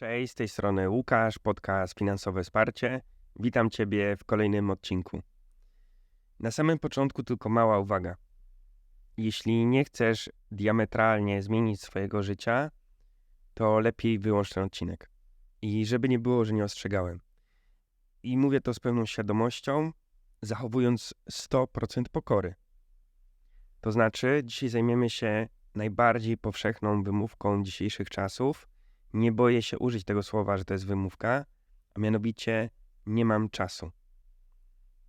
Cześć, z tej strony Łukasz, podcast Finansowe Wsparcie. Witam Ciebie w kolejnym odcinku. Na samym początku tylko mała uwaga. Jeśli nie chcesz diametralnie zmienić swojego życia, to lepiej wyłącz ten odcinek. I żeby nie było, że nie ostrzegałem. I mówię to z pełną świadomością, zachowując 100% pokory. To znaczy, dzisiaj zajmiemy się najbardziej powszechną wymówką dzisiejszych czasów. Nie boję się użyć tego słowa, że to jest wymówka, a mianowicie nie mam czasu.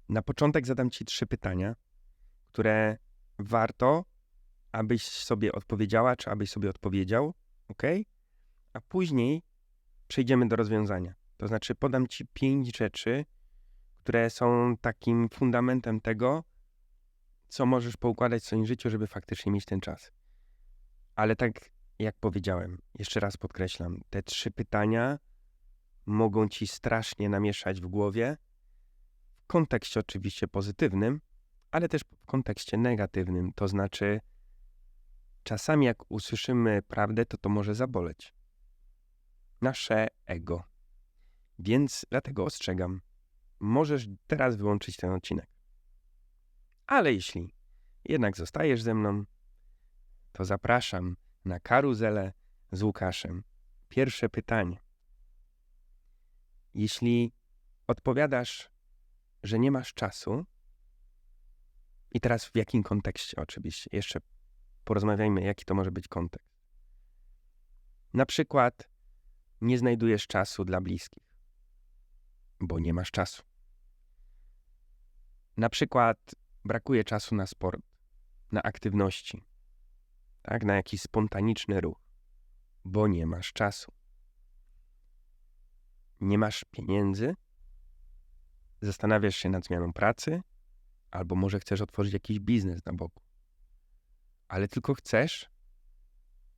Na początek zadam Ci trzy pytania, które warto, abyś sobie odpowiedziała, czy abyś sobie odpowiedział, ok? A później przejdziemy do rozwiązania. To znaczy, podam Ci pięć rzeczy, które są takim fundamentem tego, co możesz poukładać w swoim życiu, żeby faktycznie mieć ten czas. Ale tak jak powiedziałem, jeszcze raz podkreślam, te trzy pytania mogą ci strasznie namieszać w głowie, w kontekście oczywiście pozytywnym, ale też w kontekście negatywnym. To znaczy, czasami jak usłyszymy prawdę, to to może zaboleć. Nasze ego. Więc dlatego ostrzegam, możesz teraz wyłączyć ten odcinek. Ale jeśli jednak zostajesz ze mną, to zapraszam na karuzelę z Łukaszem. Pierwsze pytanie. Jeśli odpowiadasz, że nie masz czasu, i teraz w jakim kontekście oczywiście, jeszcze porozmawiajmy, jaki to może być kontekst. Na przykład nie znajdujesz czasu dla bliskich, bo nie masz czasu. Na przykład brakuje czasu na sport, na aktywności, tak, na jakiś spontaniczny ruch, bo nie masz czasu. Nie masz pieniędzy, zastanawiasz się nad zmianą pracy, albo może chcesz otworzyć jakiś biznes na boku. Ale tylko chcesz,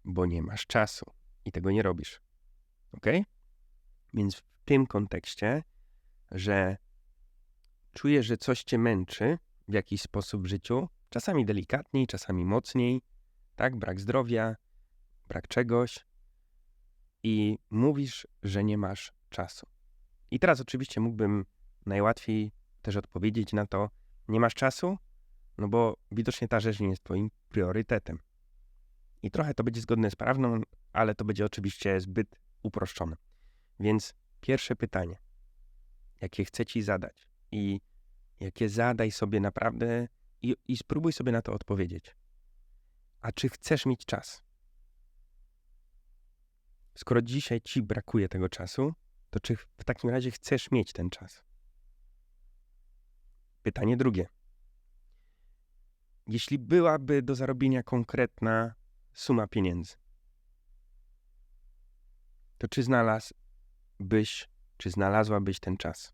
bo nie masz czasu i tego nie robisz. Ok? Więc w tym kontekście, że czujesz, że coś cię męczy w jakiś sposób w życiu, czasami delikatniej, czasami mocniej, tak? Brak zdrowia, brak czegoś i mówisz, że nie masz czasu. I teraz oczywiście mógłbym najłatwiej też odpowiedzieć na to, nie masz czasu, no bo widocznie ta rzecz nie jest twoim priorytetem. I trochę to będzie zgodne z prawdą, ale to będzie oczywiście zbyt uproszczone. Więc pierwsze pytanie, jakie chcę ci zadać i jakie zadaj sobie naprawdę i, i spróbuj sobie na to odpowiedzieć. A czy chcesz mieć czas? Skoro dzisiaj ci brakuje tego czasu, to czy w takim razie chcesz mieć ten czas? Pytanie drugie. Jeśli byłaby do zarobienia konkretna suma pieniędzy, to czy znalazłbyś, czy znalazłabyś ten czas?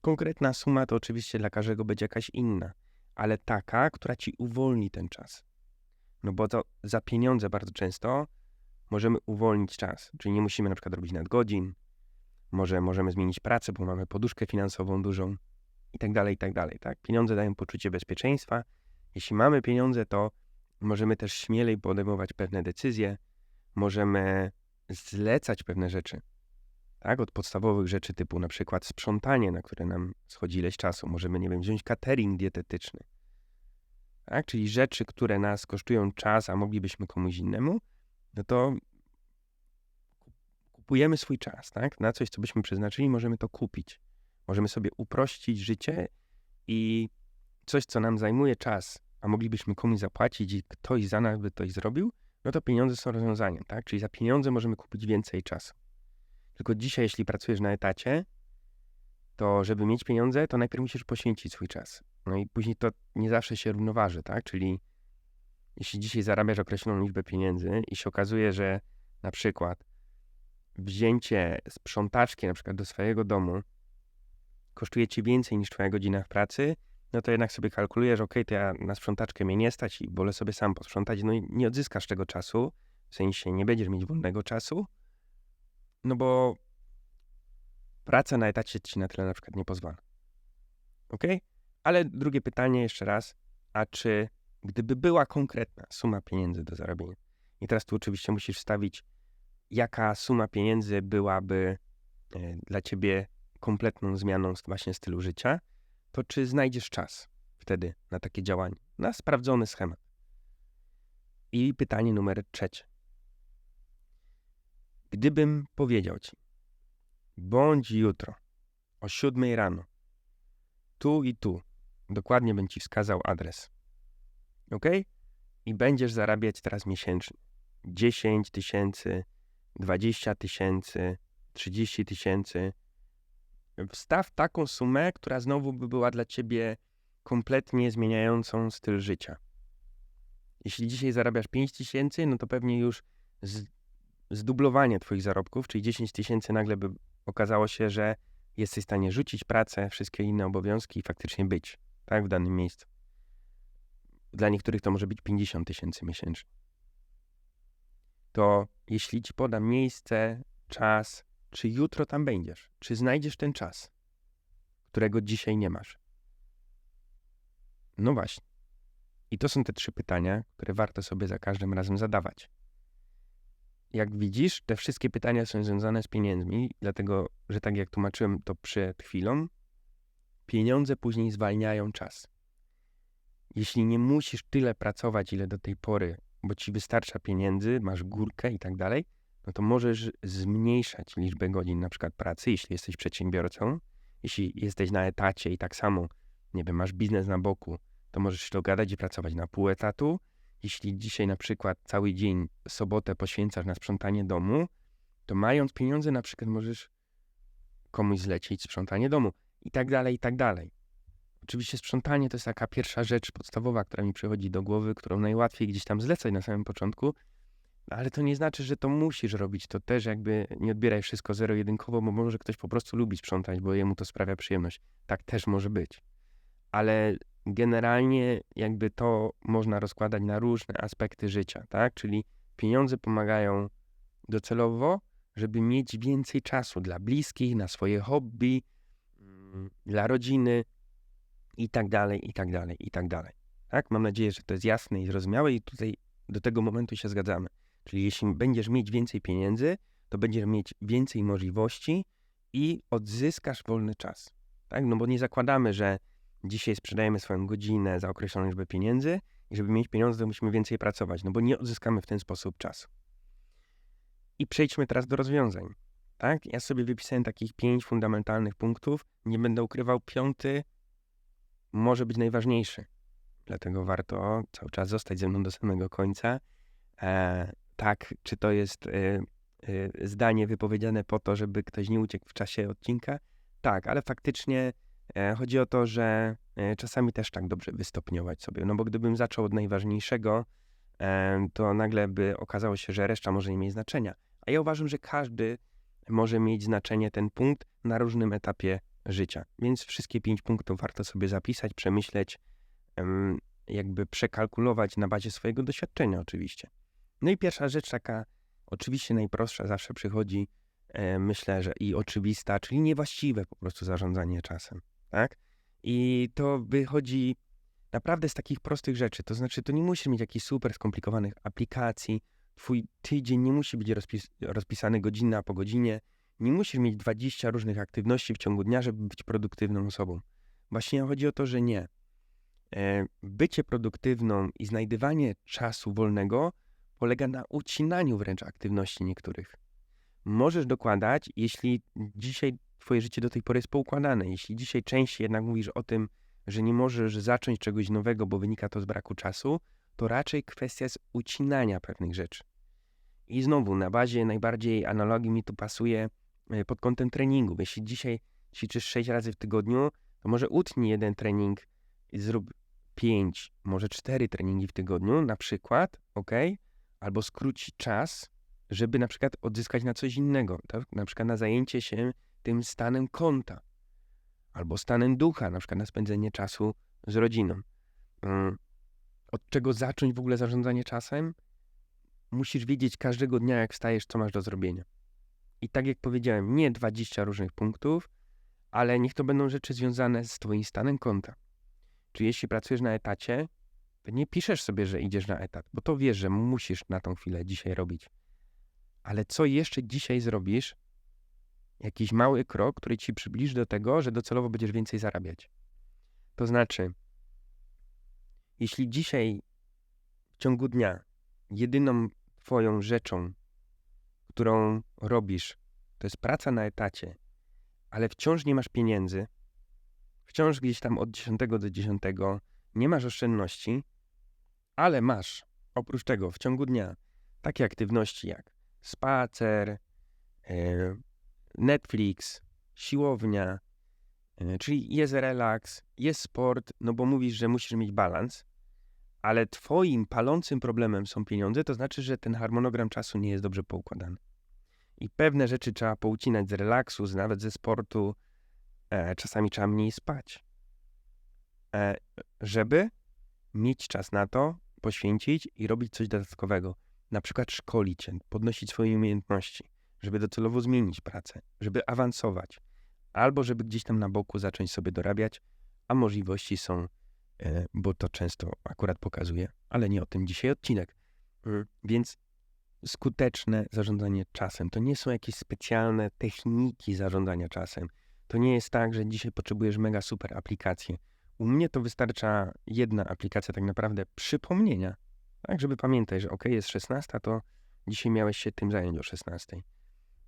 Konkretna suma to oczywiście dla każdego będzie jakaś inna ale taka, która ci uwolni ten czas. No bo to za pieniądze bardzo często możemy uwolnić czas, czyli nie musimy na przykład robić nadgodzin, może możemy zmienić pracę, bo mamy poduszkę finansową dużą i tak dalej, i tak dalej, tak? Pieniądze dają poczucie bezpieczeństwa. Jeśli mamy pieniądze, to możemy też śmielej podejmować pewne decyzje, możemy zlecać pewne rzeczy, tak? Od podstawowych rzeczy typu na przykład sprzątanie, na które nam schodzi ileś czasu. Możemy, nie wiem, wziąć catering dietetyczny. Tak? Czyli rzeczy, które nas kosztują czas, a moglibyśmy komuś innemu, no to kupujemy swój czas, tak? Na coś, co byśmy przeznaczyli, możemy to kupić. Możemy sobie uprościć życie i coś, co nam zajmuje czas, a moglibyśmy komuś zapłacić i ktoś za nas by coś zrobił, no to pieniądze są rozwiązaniem, tak? Czyli za pieniądze możemy kupić więcej czasu. Tylko dzisiaj, jeśli pracujesz na etacie, to żeby mieć pieniądze, to najpierw musisz poświęcić swój czas. No i później to nie zawsze się równoważy, tak? Czyli jeśli dzisiaj zarabiasz określoną liczbę pieniędzy i się okazuje, że na przykład wzięcie sprzątaczki na przykład do swojego domu kosztuje ci więcej niż twoja godzina w pracy, no to jednak sobie kalkulujesz, ok, to ja na sprzątaczkę mnie nie stać i wolę sobie sam posprzątać, no i nie odzyskasz tego czasu, w sensie nie będziesz mieć wolnego czasu, no bo praca na etacie ci na tyle na przykład nie pozwala. Ok? Ale drugie pytanie jeszcze raz. A czy gdyby była konkretna suma pieniędzy do zarobienia, i teraz tu oczywiście musisz wstawić jaka suma pieniędzy byłaby e, dla ciebie kompletną zmianą właśnie stylu życia, to czy znajdziesz czas wtedy na takie działanie, na sprawdzony schemat. I pytanie numer trzecie. Gdybym powiedział ci, bądź jutro o siódmej rano, tu i tu, dokładnie bym ci wskazał adres. Ok? I będziesz zarabiać teraz miesięcznie 10 tysięcy, 20 tysięcy, 30 tysięcy. Wstaw taką sumę, która znowu by była dla ciebie kompletnie zmieniającą styl życia. Jeśli dzisiaj zarabiasz 5 tysięcy, no to pewnie już z, zdublowanie twoich zarobków, czyli 10 tysięcy nagle by okazało się, że jesteś w stanie rzucić pracę, wszystkie inne obowiązki i faktycznie być tak, w danym miejscu. Dla niektórych to może być 50 tysięcy miesięcznie. To jeśli ci podam miejsce, czas, czy jutro tam będziesz, czy znajdziesz ten czas, którego dzisiaj nie masz. No właśnie. I to są te trzy pytania, które warto sobie za każdym razem zadawać. Jak widzisz, te wszystkie pytania są związane z pieniędzmi, dlatego że tak jak tłumaczyłem to przed chwilą, pieniądze później zwalniają czas. Jeśli nie musisz tyle pracować, ile do tej pory, bo ci wystarcza pieniędzy, masz górkę i tak dalej, no to możesz zmniejszać liczbę godzin na przykład pracy, jeśli jesteś przedsiębiorcą, jeśli jesteś na etacie i tak samo, nie wiem, masz biznes na boku, to możesz się dogadać i pracować na pół etatu. Jeśli dzisiaj na przykład cały dzień, sobotę poświęcasz na sprzątanie domu, to mając pieniądze na przykład możesz komuś zlecić sprzątanie domu i tak dalej, i tak dalej. Oczywiście sprzątanie to jest taka pierwsza rzecz podstawowa, która mi przychodzi do głowy, którą najłatwiej gdzieś tam zlecać na samym początku, ale to nie znaczy, że to musisz robić. To też jakby nie odbieraj wszystko zero-jedynkowo, bo może ktoś po prostu lubi sprzątać, bo jemu to sprawia przyjemność. Tak też może być. Ale generalnie jakby to można rozkładać na różne aspekty życia, tak? Czyli pieniądze pomagają docelowo, żeby mieć więcej czasu dla bliskich, na swoje hobby, mm, dla rodziny i tak dalej, i tak dalej, i tak dalej. Tak? Mam nadzieję, że to jest jasne i zrozumiałe i tutaj do tego momentu się zgadzamy. Czyli jeśli będziesz mieć więcej pieniędzy, to będziesz mieć więcej możliwości i odzyskasz wolny czas. Tak? No bo nie zakładamy, że dzisiaj sprzedajemy swoją godzinę za określoną liczbę pieniędzy i żeby mieć pieniądze, to musimy więcej pracować, no bo nie odzyskamy w ten sposób czasu. I przejdźmy teraz do rozwiązań. Tak? Ja sobie wypisałem takich pięć fundamentalnych punktów. Nie będę ukrywał, piąty może być najważniejszy. Dlatego warto cały czas zostać ze mną do samego końca. E, tak, czy to jest e, e, zdanie wypowiedziane po to, żeby ktoś nie uciekł w czasie odcinka? Tak, ale faktycznie chodzi o to, że e, czasami też tak dobrze wystopniować sobie. No bo gdybym zaczął od najważniejszego, e, to nagle by okazało się, że reszta może nie mieć znaczenia. A ja uważam, że każdy może mieć znaczenie ten punkt na różnym etapie życia. Więc wszystkie pięć punktów warto sobie zapisać, przemyśleć, jakby przekalkulować na bazie swojego doświadczenia oczywiście. No i pierwsza rzecz taka oczywiście najprostsza zawsze przychodzi, e, myślę, że i oczywista, czyli niewłaściwe po prostu zarządzanie czasem, tak? I to wychodzi naprawdę z takich prostych rzeczy, to znaczy to nie musi mieć jakichś super skomplikowanych aplikacji, twój tydzień nie musi być rozpis rozpisany godzina po godzinie, nie musisz mieć 20 różnych aktywności w ciągu dnia, żeby być produktywną osobą. Właśnie chodzi o to, że nie. E, bycie produktywną i znajdywanie czasu wolnego polega na ucinaniu wręcz aktywności niektórych. Możesz dokładać, jeśli dzisiaj twoje życie do tej pory jest poukładane, jeśli dzisiaj częściej jednak mówisz o tym, że nie możesz zacząć czegoś nowego, bo wynika to z braku czasu, to raczej kwestia jest ucinania pewnych rzeczy. I znowu, na bazie najbardziej analogii mi tu pasuje e, pod kątem treningu. Jeśli dzisiaj ćwiczysz 6 razy w tygodniu, to może utnij jeden trening i zrób 5, może 4 treningi w tygodniu, na przykład, ok? Albo skróci czas, żeby na przykład odzyskać na coś innego, tak? na przykład na zajęcie się tym stanem konta, albo stanem ducha, na przykład na spędzenie czasu z rodziną. Mm, od czego zacząć w ogóle zarządzanie czasem? Musisz wiedzieć każdego dnia, jak wstajesz, co masz do zrobienia. I tak jak powiedziałem, nie 20 różnych punktów, ale niech to będą rzeczy związane z Twoim stanem konta. Czy jeśli pracujesz na etacie, to nie piszesz sobie, że idziesz na etat, bo to wiesz, że musisz na tą chwilę dzisiaj robić. ale co jeszcze dzisiaj zrobisz? Jakiś mały krok, który ci przybliży do tego, że docelowo będziesz więcej zarabiać. To znaczy, jeśli dzisiaj w ciągu dnia jedyną twoją rzeczą, którą robisz, to jest praca na etacie, ale wciąż nie masz pieniędzy, wciąż gdzieś tam od 10 do 10 nie masz oszczędności, ale masz oprócz tego w ciągu dnia takie aktywności jak spacer, e, Netflix, siłownia, e, czyli jest relaks, jest sport, no bo mówisz, że musisz mieć balans, ale twoim palącym problemem są pieniądze, to znaczy, że ten harmonogram czasu nie jest dobrze poukładany. I pewne rzeczy trzeba poucinać z relaksu, nawet ze sportu. E, czasami trzeba mniej spać. E, żeby mieć czas na to, poświęcić i robić coś dodatkowego. Na przykład szkolić się, podnosić swoje umiejętności, żeby docelowo zmienić pracę, żeby awansować, albo żeby gdzieś tam na boku zacząć sobie dorabiać, a możliwości są, e, bo to często akurat pokazuje, ale nie o tym dzisiaj odcinek. Mm, więc skuteczne zarządzanie czasem to nie są jakieś specjalne techniki zarządzania czasem. To nie jest tak, że dzisiaj potrzebujesz mega super aplikację. U mnie to wystarcza jedna aplikacja tak naprawdę przypomnienia, tak, żeby pamiętać, że ok, jest 16, to dzisiaj miałeś się tym zająć o 16.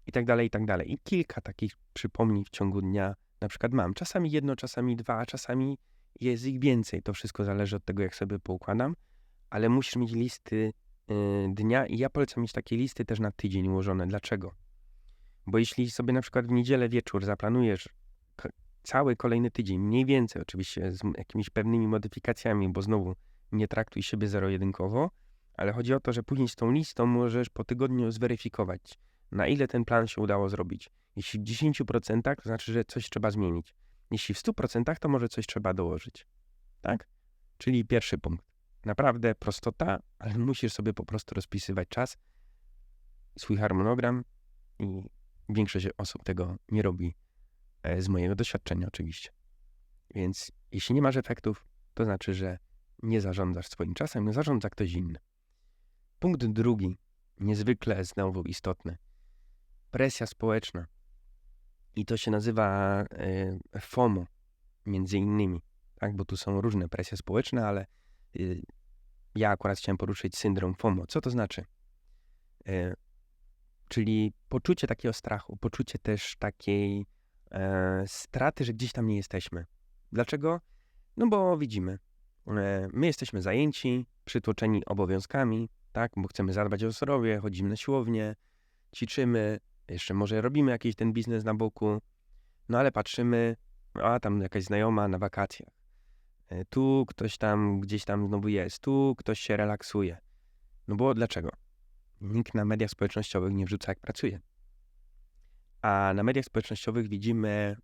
I tak dalej, i tak dalej. I kilka takich przypomnień w ciągu dnia na przykład mam. Czasami jedno, czasami dwa, a czasami jest ich więcej. To wszystko zależy od tego, jak sobie poukładam, ale musisz mieć listy y, dnia i ja polecam mieć takie listy też na tydzień ułożone. Dlaczego? Bo jeśli sobie na przykład w niedzielę wieczór zaplanujesz cały kolejny tydzień, mniej więcej oczywiście z jakimiś pewnymi modyfikacjami, bo znowu nie traktuj siebie zero-jedynkowo, ale chodzi o to, że później z tą listą możesz po tygodniu zweryfikować, na ile ten plan się udało zrobić. Jeśli w 10% to znaczy, że coś trzeba zmienić. Jeśli w 100% to może coś trzeba dołożyć. Tak? Czyli pierwszy punkt. Naprawdę prostota, ale musisz sobie po prostu rozpisywać czas, swój harmonogram i większość osób tego nie robi E, z mojego doświadczenia oczywiście. Więc jeśli nie masz efektów, to znaczy, że nie zarządzasz swoim czasem, zarządza ktoś inny. Punkt drugi, niezwykle znowu istotny. Presja społeczna. I to się nazywa y, FOMO, między innymi, tak? bo tu są różne presje społeczne, ale y, ja akurat chciałem poruszyć syndrom FOMO. Co to znaczy? Y, czyli poczucie takiego strachu, poczucie też takiej e, straty, że gdzieś tam nie jesteśmy. Dlaczego? No bo widzimy, e, my jesteśmy zajęci, przytłoczeni obowiązkami, tak, bo chcemy zadbać o zdrowie, chodzimy na siłownię, ćwiczymy, jeszcze może robimy jakiś ten biznes na boku, no ale patrzymy, a tam jakaś znajoma na wakacjach. E, tu ktoś tam gdzieś tam znowu jest, tu ktoś się relaksuje. No bo dlaczego? Nikt na mediach społecznościowych nie wrzuca, jak pracuje. A na mediach społecznościowych widzimy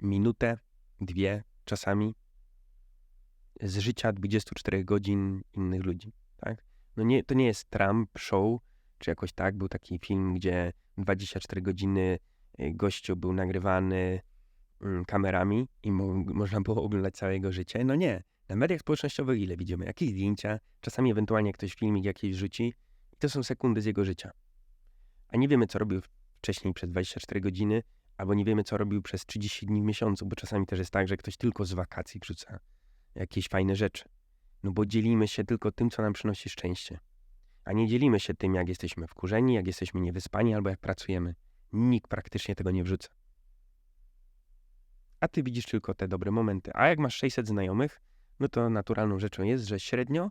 minutę, dwie czasami z życia 24 godzin innych ludzi, tak? No nie, to nie jest Trump show, czy jakoś tak, był taki film, gdzie 24 godziny y, gościu był nagrywany mm, kamerami i mo można było oglądać całe jego życie. No nie. Na mediach społecznościowych ile widzimy? Jakieś zdjęcia, czasami ewentualnie ktoś filmik jakiś rzuci i to są sekundy z jego życia. A nie wiemy, co robił wcześniej przez 24 godziny, albo nie wiemy, co robił przez 30 dni w miesiącu, bo czasami też jest tak, że ktoś tylko z wakacji wrzuca jakieś fajne rzeczy. No bo dzielimy się tylko tym, co nam przynosi szczęście. A nie dzielimy się tym, jak jesteśmy wkurzeni, jak jesteśmy niewyspani, albo jak pracujemy. Nikt praktycznie tego nie wrzuca. A ty widzisz tylko te dobre momenty. A jak masz 600 znajomych, no to naturalną rzeczą jest, że średnio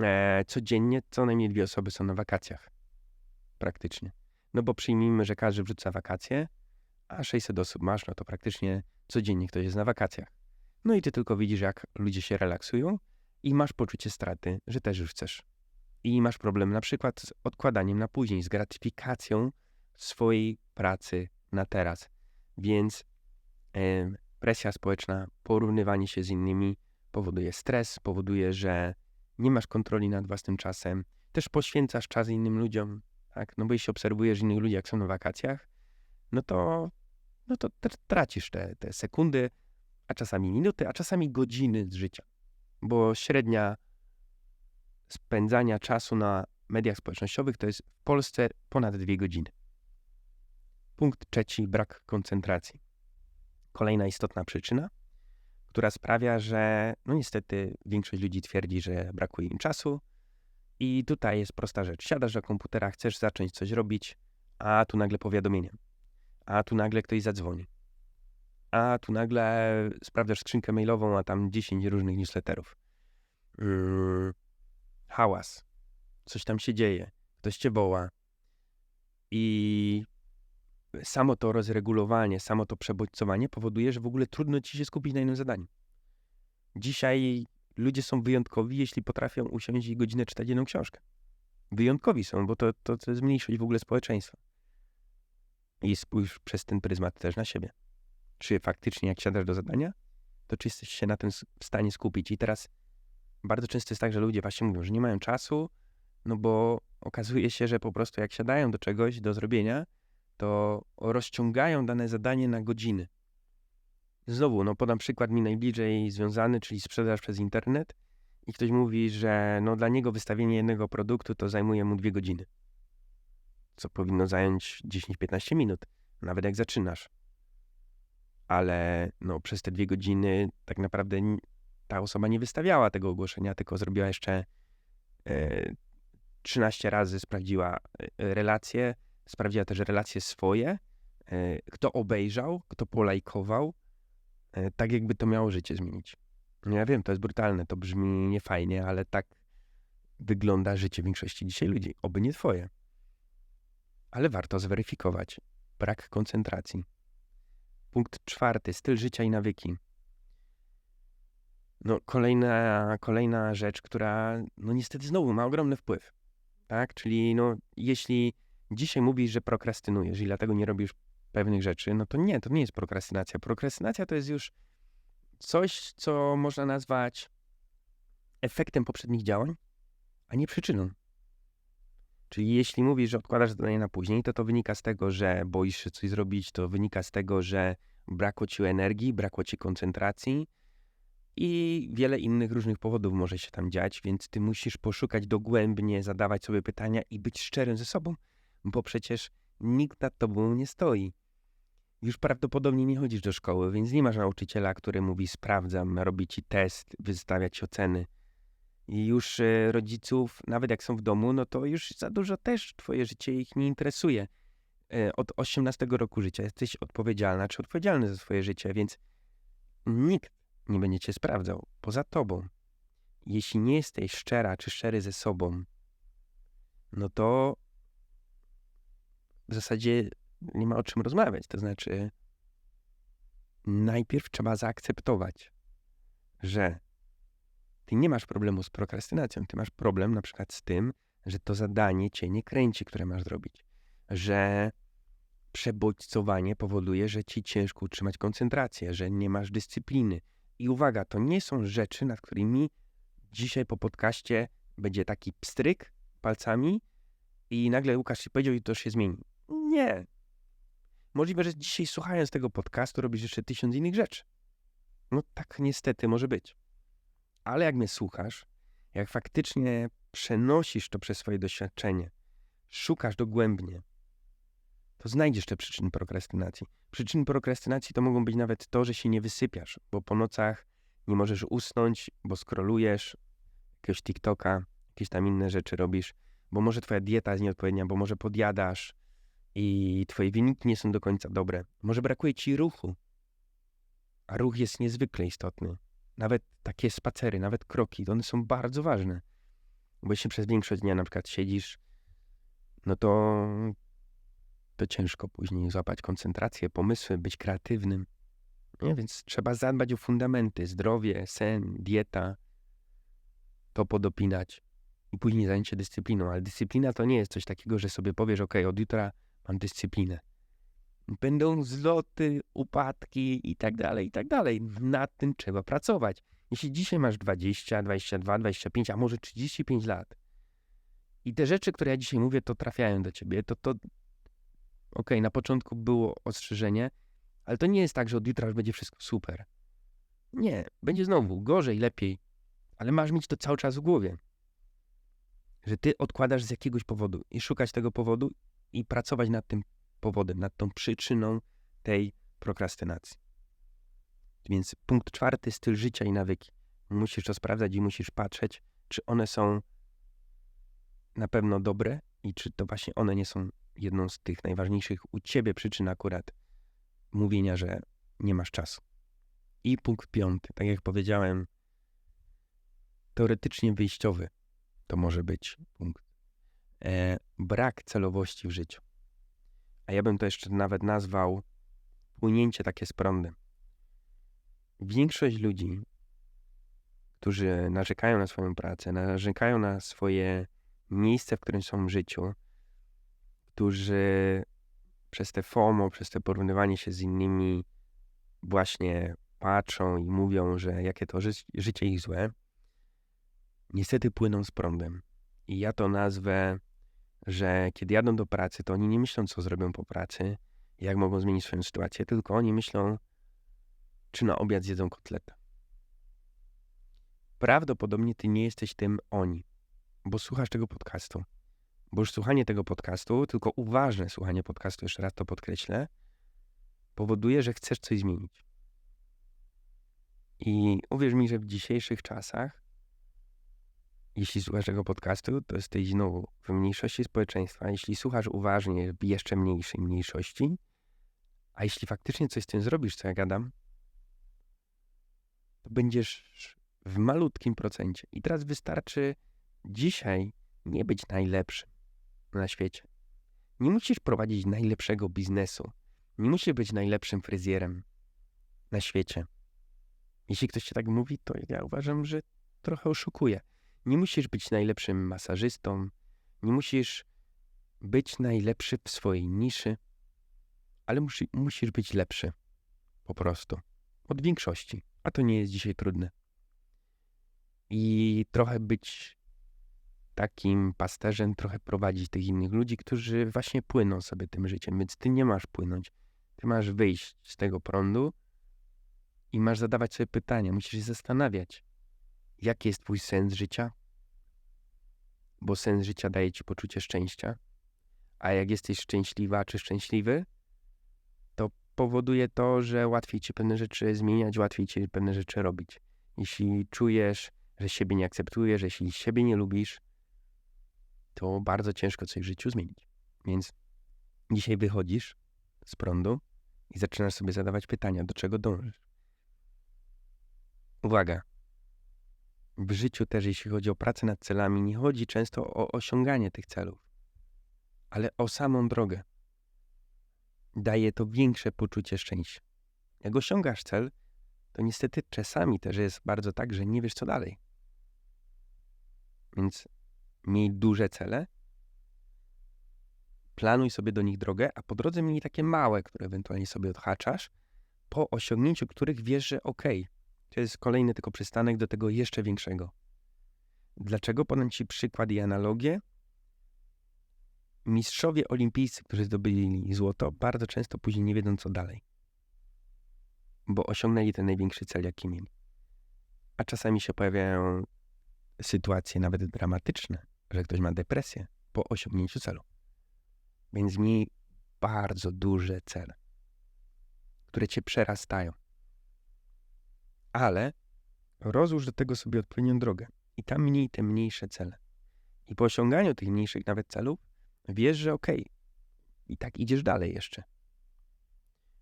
e, codziennie co najmniej dwie osoby są na wakacjach. Praktycznie. No bo przyjmijmy, że każdy wrzuca wakacje, a 600 osób masz, no to praktycznie codziennie ktoś jest na wakacjach. No i ty tylko widzisz, jak ludzie się relaksują i masz poczucie straty, że też już chcesz. I masz problem na przykład z odkładaniem na później, z gratyfikacją swojej pracy na teraz. Więc presja społeczna, porównywanie się z innymi powoduje stres, powoduje, że nie masz kontroli nad własnym czasem, też poświęcasz czas innym ludziom, tak? No bo jeśli obserwujesz innych ludzi, jak są na wakacjach, no to, no to tracisz te, te sekundy, a czasami minuty, a czasami godziny z życia. Bo średnia spędzania czasu na mediach społecznościowych to jest w Polsce ponad dwie godziny. Punkt trzeci, brak koncentracji. Kolejna istotna przyczyna, która sprawia, że no niestety większość ludzi twierdzi, że brakuje im czasu. I tutaj jest prosta rzecz. Siadasz do komputera, chcesz zacząć coś robić, a tu nagle powiadomienie, a tu nagle ktoś zadzwoni, a tu nagle sprawdzasz skrzynkę mailową, a tam 10 różnych newsletterów. Yy, hałas, coś tam się dzieje, ktoś cię woła. I samo to rozregulowanie, samo to przebodźcowanie powoduje, że w ogóle trudno ci się skupić na innym zadaniu. Dzisiaj ludzie są wyjątkowi, jeśli potrafią usiąść i godzinę czytać jedną książkę. Wyjątkowi są, bo to, to, to jest mniejszość w ogóle społeczeństwa. I spójrz przez ten pryzmat też na siebie. Czy faktycznie jak siadasz do zadania, to czy jesteś się na tym w stanie skupić? I teraz bardzo często jest tak, że ludzie właśnie mówią, że nie mają czasu, no bo okazuje się, że po prostu jak siadają do czegoś, do zrobienia, to rozciągają dane zadanie na godziny. Znowu, no podam przykład mi najbliżej związany, czyli sprzedaż przez internet i ktoś mówi, że no dla niego wystawienie jednego produktu to zajmuje mu dwie godziny. Co powinno zająć 10-15 minut, nawet jak zaczynasz. Ale no przez te dwie godziny tak naprawdę ta osoba nie wystawiała tego ogłoszenia, tylko zrobiła jeszcze e, 13 razy, sprawdziła e, relacje, sprawdziła też relacje swoje, e, kto obejrzał, kto polajkował, e, tak jakby to miało życie zmienić. No ja wiem, to jest brutalne, to brzmi niefajnie, ale tak wygląda życie większości dzisiaj ludzi. Oby nie twoje. Ale warto zweryfikować. Brak koncentracji. Punkt czwarty. Styl życia i nawyki. No, kolejna, kolejna rzecz, która no niestety znowu ma ogromny wpływ. Tak? Czyli no, jeśli dzisiaj mówisz, że prokrastynujesz i dlatego nie robisz pewnych rzeczy, no to nie, to nie jest prokrastynacja. Prokrastynacja to jest już coś, co można nazwać efektem poprzednich działań, a nie przyczyną. Czyli jeśli mówisz, że odkładasz zadanie na później, to to wynika z tego, że boisz się coś zrobić, to wynika z tego, że brakło ci energii, brakło ci koncentracji i wiele innych różnych powodów może się tam dziać, więc ty musisz poszukać dogłębnie, zadawać sobie pytania i być szczerym ze sobą, bo przecież nikt nad tobą nie stoi. Już prawdopodobnie nie chodzisz do szkoły, więc nie masz nauczyciela, który mówi sprawdzam, robi ci test, wystawia ci oceny. I już e, rodziców, nawet jak są w domu, no to już za dużo też twoje życie ich nie interesuje. E, od 18 roku życia jesteś odpowiedzialna czy odpowiedzialny za swoje życie, więc nikt nie będzie cię sprawdzał poza tobą. Jeśli nie jesteś szczera czy szczery ze sobą, no to w zasadzie nie ma o czym rozmawiać. To znaczy, najpierw trzeba zaakceptować, że ty nie masz problemu z prokrastynacją. Ty masz problem na przykład z tym, że to zadanie cię nie kręci, które masz zrobić. Że przebodźcowanie powoduje, że ci ciężko utrzymać koncentrację, że nie masz dyscypliny. I uwaga, to nie są rzeczy, nad którymi dzisiaj po podcaście będzie taki pstryk palcami i nagle Łukasz ci powiedział i to się zmieni. Nie. Możliwe, że dzisiaj słuchając tego podcastu robisz jeszcze tysiąc innych rzeczy. No tak niestety może być. Ale jak mnie słuchasz, jak faktycznie przenosisz to przez swoje doświadczenie, szukasz dogłębnie, to znajdziesz te przyczyny prokrastynacji. Przyczyny prokrastynacji to mogą być nawet to, że się nie wysypiasz, bo po nocach nie możesz usnąć, bo skrolujesz jakiegoś TikToka, jakieś tam inne rzeczy robisz, bo może twoja dieta jest nieodpowiednia, bo może podjadasz i twoje wyniki nie są do końca dobre. Może brakuje ci ruchu, a ruch jest niezwykle istotny. Nawet takie spacery, nawet kroki, one są bardzo ważne. Bo jeśli przez większość dnia na przykład siedzisz, no to to ciężko później złapać koncentrację, pomysły, być kreatywnym. Nie? Więc trzeba zadbać o fundamenty, zdrowie, sen, dieta, to podopinać i później zająć się dyscypliną. Ale dyscyplina to nie jest coś takiego, że sobie powiesz, ok, od jutra mam dyscyplinę. Będą zloty, upadki i tak dalej, i tak dalej. Nad tym trzeba pracować. Jeśli dzisiaj masz 20, 22, 25, a może 35 lat i te rzeczy, które ja dzisiaj mówię, to trafiają do ciebie, to, to ok, na początku było ostrzeżenie, ale to nie jest tak, że od jutra już będzie wszystko super. Nie, będzie znowu gorzej, lepiej, ale masz mieć to cały czas w głowie. że ty odkładasz z jakiegoś powodu i szukać tego powodu i pracować nad tym powodem, nad tą przyczyną tej prokrastynacji. Więc punkt czwarty, styl życia i nawyki. Musisz to sprawdzać i musisz patrzeć, czy one są na pewno dobre i czy to właśnie one nie są jedną z tych najważniejszych u ciebie przyczyn akurat mówienia, że nie masz czasu. I punkt piąty, tak jak powiedziałem, teoretycznie wyjściowy to może być punkt. E, brak celowości w życiu. A ja bym to jeszcze nawet nazwał płynięcie takie z prądem. Większość ludzi, którzy narzekają na swoją pracę, narzekają na swoje miejsce, w którym są w życiu, którzy przez te FOMO, przez te porównywanie się z innymi właśnie patrzą i mówią, że jakie to ży życie ich złe, niestety płyną z prądem. I ja to nazwę, że kiedy jadą do pracy, to oni nie myślą, co zrobią po pracy, jak mogą zmienić swoją sytuację, tylko oni myślą, czy na obiad zjedzą kotletę. Prawdopodobnie ty nie jesteś tym oni, bo słuchasz tego podcastu. Bo już słuchanie tego podcastu, tylko uważne słuchanie podcastu, jeszcze raz to podkreślę, powoduje, że chcesz coś zmienić. I uwierz mi, że w dzisiejszych czasach, jeśli słuchasz tego podcastu, to jesteś znowu w mniejszości społeczeństwa. Jeśli słuchasz uważnie w jeszcze mniejszej mniejszości, a jeśli faktycznie coś z tym zrobisz, co ja gadam, to będziesz w malutkim procencie. I teraz wystarczy dzisiaj nie być najlepszym na świecie. Nie musisz prowadzić najlepszego biznesu. Nie musisz być najlepszym fryzjerem na świecie. Jeśli ktoś ci tak mówi, to ja uważam, że trochę oszukuje. Nie musisz być najlepszym masażystą, nie musisz być najlepszy w swojej niszy, ale musi, musisz być lepszy. Po prostu. Od większości. A to nie jest dzisiaj trudne. I trochę być takim pasterzem, trochę prowadzić tych innych ludzi, którzy właśnie płyną sobie tym życiem. Więc ty nie masz płynąć. Ty masz wyjść z tego prądu i masz zadawać sobie pytania. Musisz się zastanawiać, jaki jest twój sens życia, bo sens życia daje ci poczucie szczęścia. A jak jesteś szczęśliwa czy szczęśliwy, to powoduje to, że łatwiej ci pewne rzeczy zmieniać, łatwiej ci pewne rzeczy robić. Jeśli czujesz, że siebie nie akceptujesz, jeśli siebie nie lubisz, to bardzo ciężko coś w życiu zmienić. Więc dzisiaj wychodzisz z prądu i zaczynasz sobie zadawać pytania, do czego dążysz. Uwaga. W życiu też, jeśli chodzi o pracę nad celami, nie chodzi często o osiąganie tych celów, ale o samą drogę. Daje to większe poczucie szczęścia. Jak osiągasz cel, to niestety czasami też jest bardzo tak, że nie wiesz co dalej. Więc miej duże cele, planuj sobie do nich drogę, a po drodze miej takie małe, które ewentualnie sobie odhaczasz, po osiągnięciu których wiesz, że okej, to jest kolejny tylko przystanek do tego jeszcze większego. Dlaczego? Podam Ci przykład i analogię. Mistrzowie olimpijscy, którzy zdobyli złoto, bardzo często później nie wiedzą, co dalej. Bo osiągnęli ten największy cel, jaki mieli. A czasami się pojawiają sytuacje nawet dramatyczne, że ktoś ma depresję po osiągnięciu celu. Więc miej bardzo duże cele, które cię przerastają. Ale rozłóż do tego sobie odpowiednią drogę i tam mniej te mniejsze cele. I po osiąganiu tych mniejszych nawet celów wiesz, że okej, okay, i tak idziesz dalej jeszcze.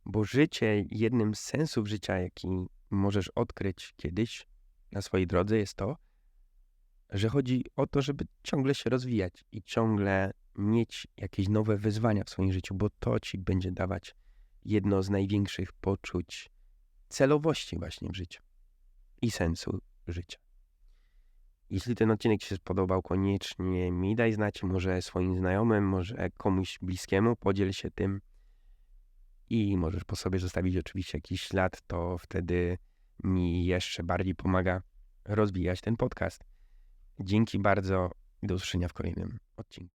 Bo życie, jednym z sensów życia, jaki możesz odkryć kiedyś na swojej drodze, jest to, że chodzi o to, żeby ciągle się rozwijać i ciągle mieć jakieś nowe wyzwania w swoim życiu, bo to ci będzie dawać jedno z największych poczuć celowości właśnie w życiu i sensu życia. Jeśli ten odcinek Ci się spodobał, koniecznie mi daj znać, może swoim znajomym, może komuś bliskiemu, podziel się tym i możesz po sobie zostawić oczywiście jakiś ślad, to wtedy mi jeszcze bardziej pomaga rozwijać ten podcast. Dzięki bardzo i do usłyszenia w kolejnym odcinku.